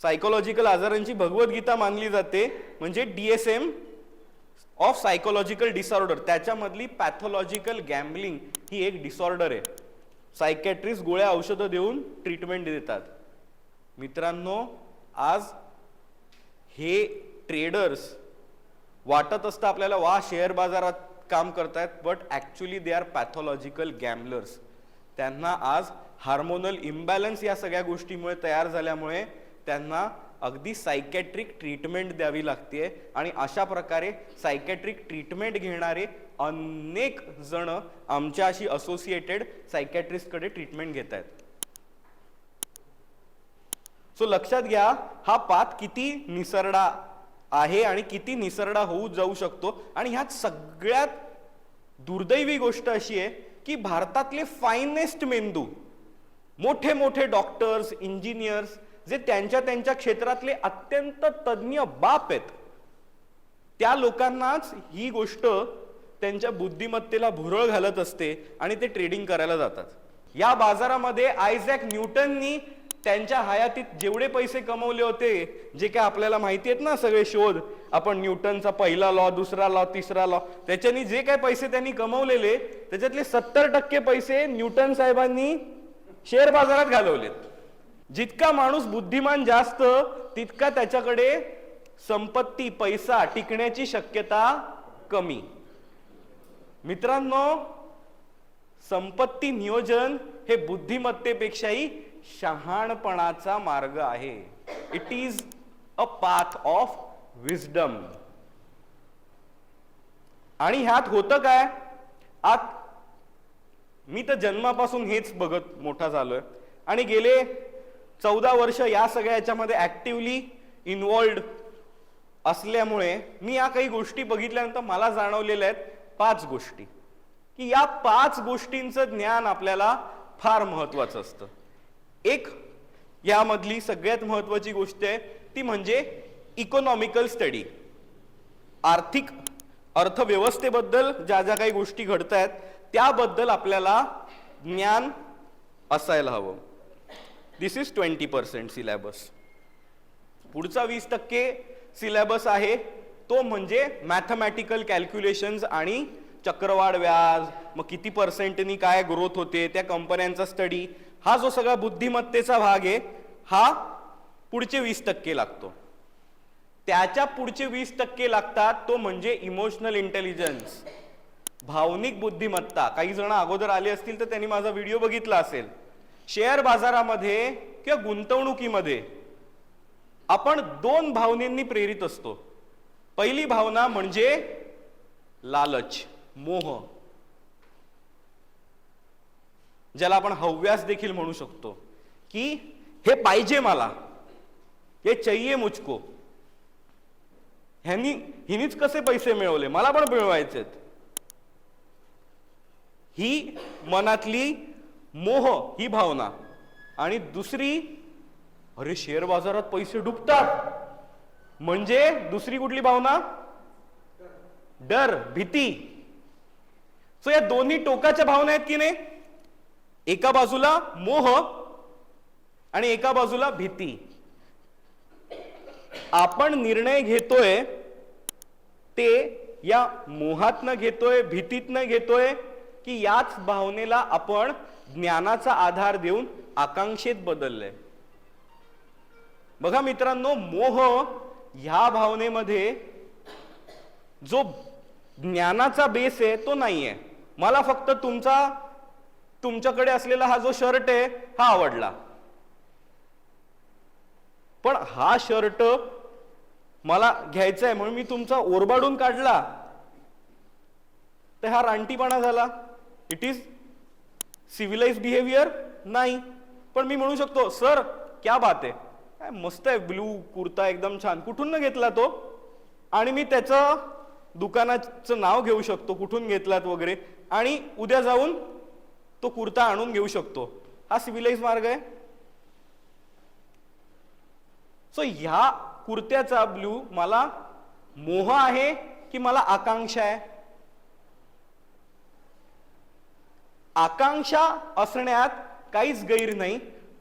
Psychological आजारांची भगवद्गीता मानली जाते म्हणजे डीएसएम ऑफ सायकोलॉजिकल डिसऑर्डर त्याच्यामधली पॅथॉलॉजिकल गॅम्बलिंग ही एक डिसऑर्डर आहे. सायकॅट्रिस्ट गोळ्या औषधं देऊन ट्रीटमेंट देतात. मित्रांनो आज हे ट्रेडर्स वाटत असतं आपल्याला वा शेअर बाजारात काम करतायत but actually they are pathological gamblers त्यांना आज हार्मोनल इम्बॅलन्स या सगळ्या गोष्टीमुळे तयार झाल्यामुळे त्यांना अगदी सायकॅट्रिक ट्रीटमेंट द्यावी लागते आणि अशा प्रकारे सायकॅट्रिक ट्रीटमेंट घेणारे अनेक जण आमच्याशी असोसिएटेड सायकॅट्रिस्टकडे ट्रीटमेंट घेत आहेत. सो लक्षात घ्या हा पाथ किती निसरडा आहे आणि किती निसरडा होऊ जाऊ शकतो. आणि ह्यात सगळ्यात दुर्दैवी गोष्ट अशी आहे की भारतातले फायनेस्ट मेंदू मोठे मोठे डॉक्टर्स इंजिनियर्स जे त्यांच्या त्यांच्या क्षेत्रातले अत्यंत तज्ज्ञ बाप आहेत. त्या लोकांनाच ही गोष्ट त्यांच्या बुद्धिमत्तेला भुरळ घालत असते आणि ते ट्रेडिंग करायला जातात. या बाजारामध्ये आयझॅक न्यूटननी त्यांच्या हयातीत जेवढे पैसे कमवले होते जे काय आपल्याला माहिती आहेत ना सगळे शोध आपण न्यूटनचा पहिला लॉ दुसरा लॉ तिसरा लॉ त्याच्यानी जे काय पैसे त्यांनी कमवलेले त्याच्यातले सत्तर टक्के पैसे न्यूटन साहेबांनी शेअर बाजारात घालवलेत. जितका माणूस बुद्धिमान जास्त तितका त्याच्याकडे संपत्ती पैसा टिकण्याची शक्यता कमी. मित्रांनो संपत्ती नियोजन हे बुद्धिमत्तेपेक्षाही शहाणपणाचा मार्ग आहे. It is a path of wisdom आणि ह्यात होतं काय? आत मी तर जन्मापासून हेच बघत मोठा झालोय. आणि गेले चौदा वर्ष या सगळ्या याच्यामध्ये ॲक्टिवली इन्वॉल्ड असल्यामुळे मी या काही गोष्टी बघितल्यानंतर मला जाणवलेल्या आहेत पाच गोष्टी. की या पाच गोष्टींचं ज्ञान आपल्याला फार महत्वाचं असतं. एक यामधली सगळ्यात महत्वाची गोष्ट आहे ती म्हणजे इकॉनॉमिकल स्टडी आर्थिक अर्थव्यवस्थेबद्दल ज्या ज्या काही गोष्टी घडत आहेत त्याबद्दल आपल्याला ज्ञान असायला हवं. This is twenty percent syllabus पुढचा वीस टक्के सिलॅबस आहे तो म्हणजे मॅथमॅटिकल कॅल्क्युलेशन्स आणि चक्रवाढ व्याज मग किती पर्सेंटनी काय ग्रोथ होते त्या कंपन्यांचा स्टडी हा जो सगळा बुद्धिमत्तेचा भाग आहे हा पुढचे वीस टक्के लागतो. त्याच्या पुढचे वीस टक्के लागतात तो म्हणजे इमोशनल इंटेलिजन्स भावनिक बुद्धिमत्ता. काही जण अगोदर आले असतील तर त्यांनी माझा व्हिडिओ बघितला असेल. शेअर बाजारामध्ये किंवा गुंतवणुकीमध्ये आपण दोन भावनेंनी प्रेरित असतो. पहिली भावना म्हणजे लालच मोह. ज्याला आपण हव्यास देखील म्हणू शकतो. की हे पाहिजे मला. हे चैये मुचको ह्यांनी हिनीच कसे पैसे मिळवले? मला पण मिळवायचेत. ही मनातली मोह ही भावना. आणि दुसरी अरे शेअर बाजारात पैसे डुबतात. म्हणजे दुसरी कुठली भावना? डर भीती. सो या दोन्ही टोकाच्या भावना आहेत की नाही? एका बाजूला मोह आणि एका बाजूला भीती. आपण निर्णय घेतोय ते या मोहातनं घेतोय भीतीतनं घेतोय की याच भावनेला आपण ज्ञानाचा आधार देऊन आकांक्षेत बदललंय बघा मित्रांनो मोह ह्या भावनेमध्ये जो ज्ञानाचा बेस आहे तो नाहीये. मला फक्त तुमचा तुमच्याकडे असलेला हा जो शर्ट आहे हा आवडला. पण हा शर्ट मला घ्यायचा आहे म्हणून मी तुमचा ओरबाडून काढला. तर हा रानटीपणा झाला. इट इज सिव्हिलाइज बिहेवियर नाही पण मी म्हणू शकतो सर क्या बात आहे काय मस्त आहे ब्लू कुर्ता एकदम छान कुठून न घेतला तो आणि मी त्याचं दुकानाचं नाव घेऊ शकतो कुठून घेतलात वगैरे आणि उद्या जाऊन तो कुर्ता आणून घेऊ शकतो हा सिव्हिलाइज मार्ग आहे सो ह्या कुर्त्याचा ब्लू मला मोह आहे की मला आकांक्षा आहे आकांक्षा असण्यात काहीच गैर नाही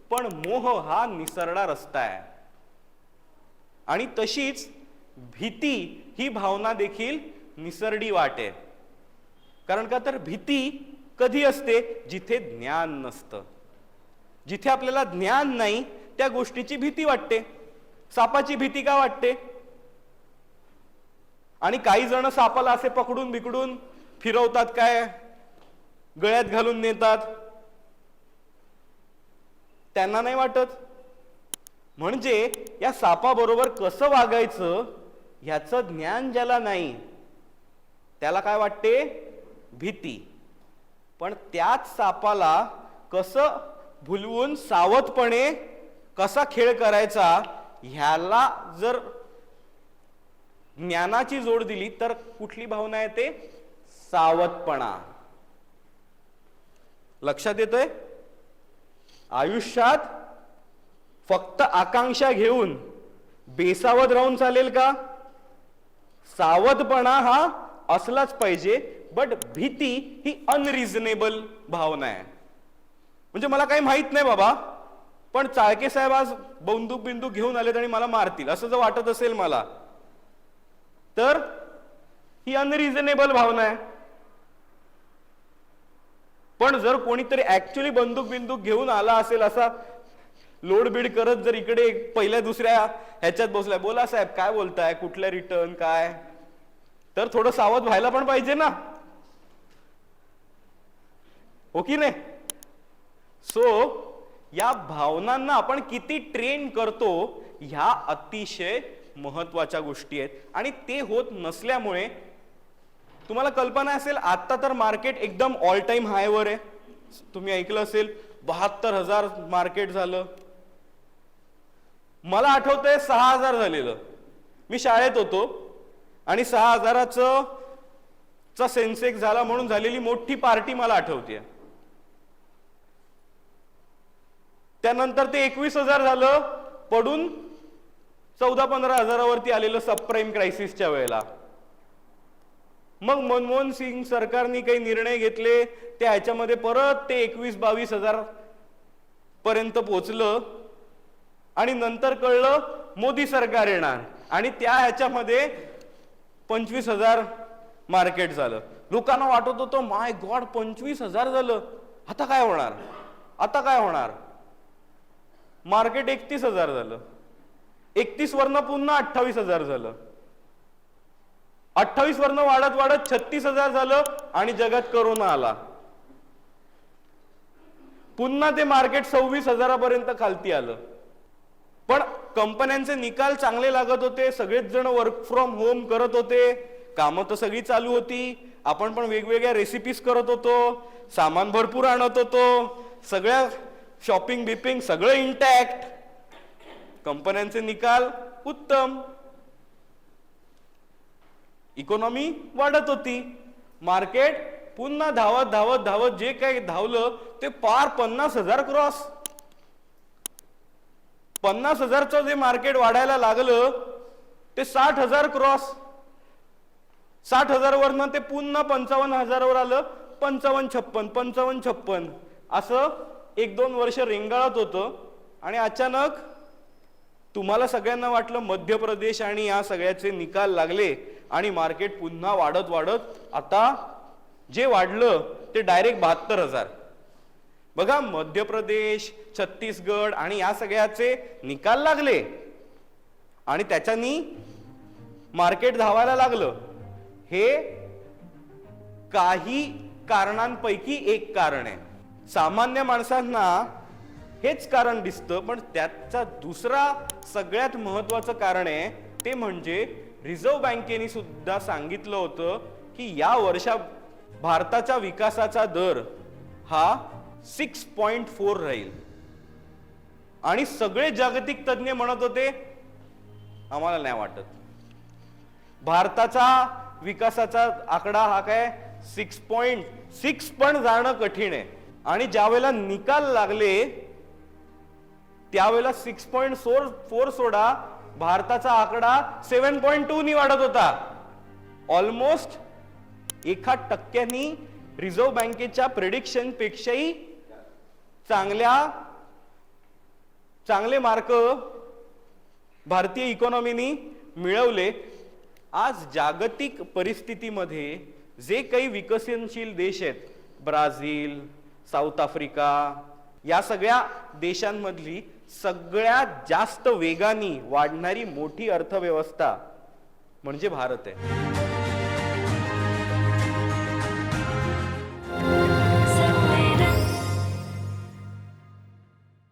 पण मोह हा निसरडा रस्ता आहे. आणि तशीच भीती ही भावना देखील निसरडी वाटे कारण का तर भीती कधी असते? जिथे ज्ञान नसतं. जिथे आपल्याला ज्ञान नाही त्या गोष्टीची भीती वाटते. सापाची भीती का वाटते? आणि काही जण सापाला असे पकडून बिकडून फिरवतात काय? गळ्यात घालून नेतात. त्यांना नाही वाटत. म्हणजे या सापाबरोबर कसं वागायचं ह्याचं ज्ञान ज्याला नाही त्याला काय वाटते? भीती. पण त्याच सापाला कसं भुलवून सावधपणे कसा खेळ करायचा ह्याला जर ज्ञानाची जोड दिली तर कुठली भावना येते सावधपणा. लक्षात येतोय? आयुष्यात फक्त आकांक्षा घेऊन बेसावध राहून चालेल का? सावधपणा हा असलाच पाहिजे बट भीती ही अनरिझनेबल भावना आहे. म्हणजे मला काही माहीत नाही बाबा पण चाळके साहेब आज बंदूक बिंदूक घेऊन आलेत आणि मला मारतील असं जर वाटत असेल मला तर ही अनरिझनेबल भावना आहे. पण जर कोणीतरी ऍक्च्युली बंदूक बिंदूक घेऊन आला असेल असा लोडबीड करत जर इकडे पहिल्या दुसऱ्या ह्याच्यात बसलाय बोला साहेब काय बोलताय? कुठल्या रिटर्न काय? तर थोडं सावध व्हायला पण पाहिजे ना. हो की नाही? सो या भावनांना आपण किती ट्रेन करतो ह्या अतिशय महत्त्वाच्या गोष्टी आहेत. आणि ते होत नसल्यामुळे तुम्हाला कल्पना असेल आत्ता तर मार्केट एकदम ऑल टाइम हायवर आहे. तुम्ही ऐकलं असेल बहात्तर हजार मार्केट झालं. मला आठवतंय सहा हजार झालेलं. मी शाळेत होतो आणि सहा हजाराचं चा सेन्सेक्स झाला म्हणून झालेली मोठी पार्टी मला आठवते त्यानंतर ते एकवीस हजार झालं पडून चौदा पंधरा हजारावरती आलेलं सबप्राईम क्रायसिसच्या वेळेला. मग मनमोहन सिंग सरकारने काही निर्णय घेतले ते ह्याच्यामध्ये परत ते एकवीस बावीस हजार पर्यंत पोचलं आणि नंतर कळलं मोदी सरकार येणार. आणि त्या ह्याच्यामध्ये पंचवीस हजार मार्केट झालं. लोकांना वाटत होतं माय गॉड पंचवीस हजार झालं. आता काय होणार? आता काय होणार? मार्केट एकतीस हजार झालं. एकतीस वरनं पुन्हा अठ्ठावीस हजार झालं. अठ्ठावीस वरनं वाढत वाढत छत्तीस हजार झालं आणि जगात करोना आला. पुन्हा ते मार्केट सव्वीस हजारापर्यंत खालती आलं. पण कंपन्यांचे निकाल चांगले लागत होते सगळेच जण वर्क फ्रॉम होम करत होते कामं तर सगळी चालू होती आपण पण वेगवेगळ्या रेसिपीज करत होतो सामान भरपूर आणत होतो सगळ्या शॉपिंग बिपिंग सगळं इंटॅक्ट कंपन्यांचे निकाल उत्तम. इकॉनॉमी वाढत होती. मार्केट पुन्हा धावत धावत धावत जे काही धावलं ते पार पन्नास हजार क्रॉस पन्नास हजारचं जे मार्केट वाढायला लागलं ते साठ हजार क्रॉस साठ हजारवरनं ते पुन्हा पंचावन्न हजारावर आलं पंचावन्न छप्पन पंचावन्न छप्पन. असं एक दोन वर्ष रेंगाळत होतं आणि अचानक तुम्हाला सगळ्यांना वाटलं मध्य प्रदेश आणि या सगळ्याचे निकाल लागले. आणि मार्केट पुन्हा वाढत वाढत आता जे वाढलं ते डायरेक्ट बहात्तर हजार. बघा मध्य प्रदेश छत्तीसगड आणि या सगळ्याचे निकाल लागले. आणि त्याच्यानी मार्केट धावायला लागलं. हे काही कारणांपैकी एक कारण आहे. सामान्य माणसांना हेच कारण दिसतं पण त्याचा दुसरा सगळ्यात महत्वाचं कारण आहे ते म्हणजे रिझर्व्ह बँकेने सुद्धा सांगितलं होतं की या वर्षा भारताच्या विकासाचा दर हा सिक्स पॉइंट फोर राहील. आणि सगळे जागतिक तज्ज्ञ म्हणत होते आम्हाला नाही वाटत. भारताचा विकासाचा आकडा हा काय? सिक्स पॉइंट सिक्स पण जाणं कठीण आहे. आणि ज्या वेळेला निकाल लागले त्यावेळेला सिक्स पॉइंट फोर फोर सोडा भारताचा आकडा सेव्हन पॉईंट टू नी वाढत होता. ऑलमोस्ट एका टक्क्यांनी रिझर्व्ह बँकेच्या प्रेडिक्शन पेक्षाही चांगल्या चांगले मार्क भारतीय इकॉनॉमीनी मिळवले. आज जागतिक परिस्थितीमध्ये जे काही विकसनशील देश आहेत ब्राझील साऊथ आफ्रिका या सगळ्या देशांमधली सगळ्यात जास्त वेगाने वाढणारी मोठी अर्थव्यवस्था म्हणजे भारत आहे.